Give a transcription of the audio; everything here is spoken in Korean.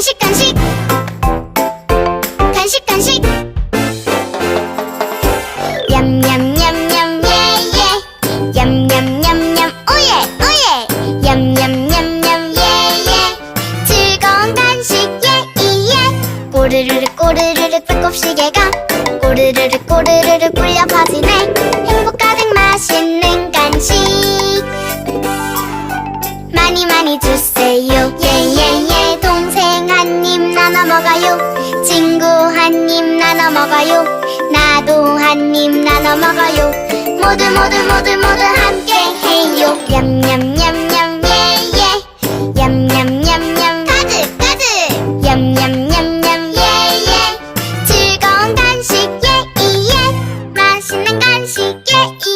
간식 간식. 간식 간식. 냠냠냠냠 예예. 냠냠냠냠 오예 오예. 냠냠냠냠 예예. 즐거운 간식 예이예. 꼬르르르 꼬르르르 배꼽 시계가. 꼬르르르 꼬르르르 굴려 퍼지네. 행복 가득 맛있는 간식. 많이 많이 주세요. 예예예. 입 나눠 먹어요. 친구 한 입 나눠 먹어요. 나도 한 입 나눠 먹어요. 모두 모두 모두 모두 함께 해요. 냠냠냠냠 예예. 냠냠냠냠. 가득 가득 냠냠냠냠 예예. 즐거운 간식 예예. 맛있는 간식 예예